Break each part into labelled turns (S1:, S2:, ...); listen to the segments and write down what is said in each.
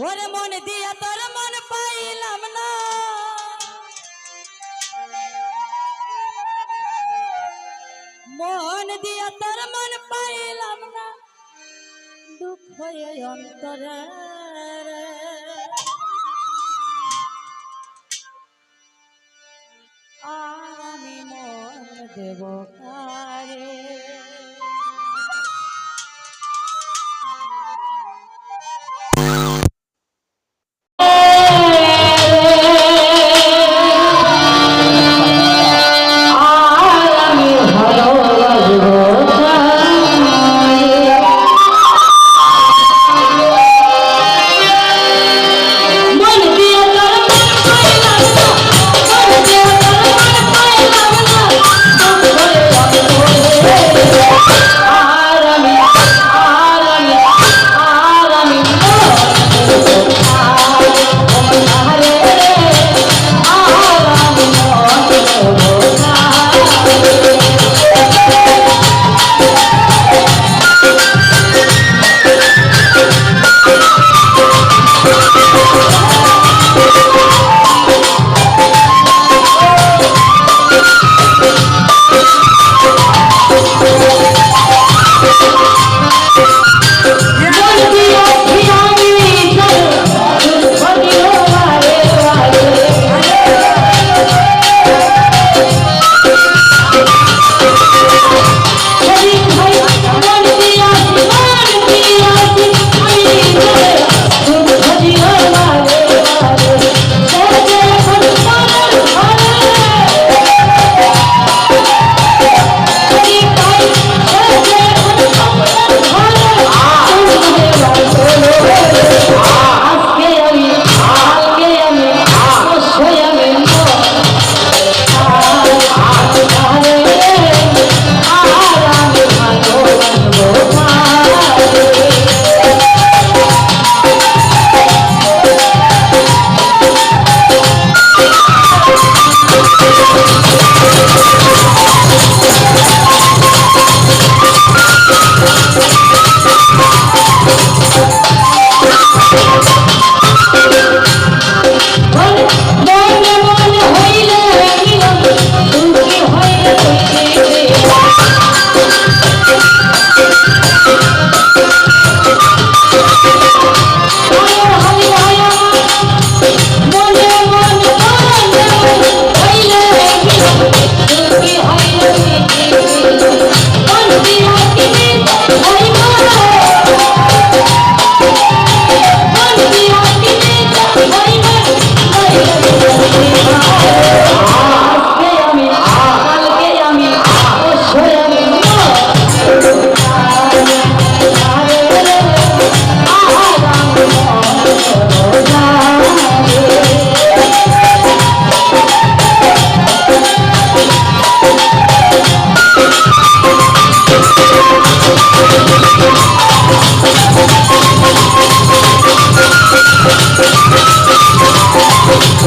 S1: ওরে মন দিয়া তোর মন পাইলাম না। মন দিয়া তোর মন পাইলাম না। দুঃখ অন্তরে। আর আমি মন দেব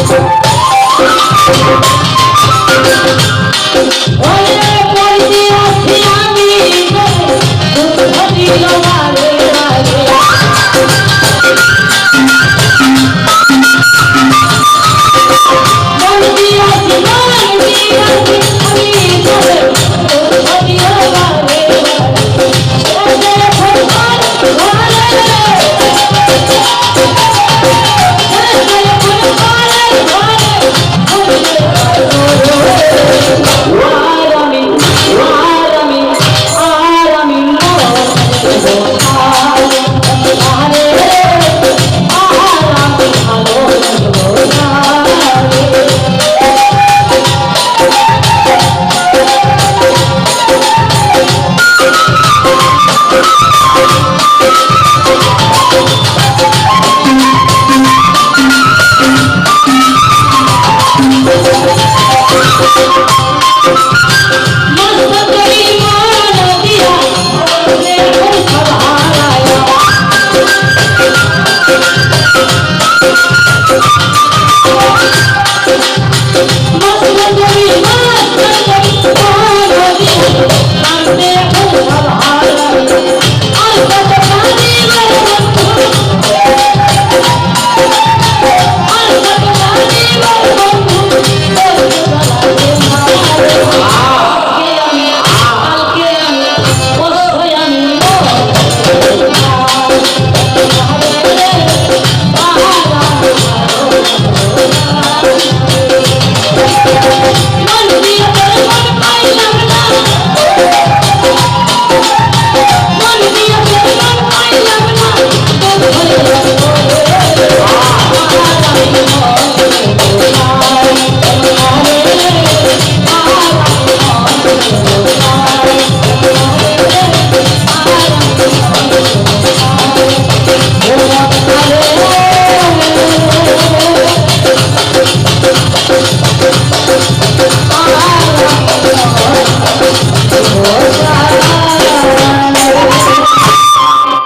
S1: Thank you.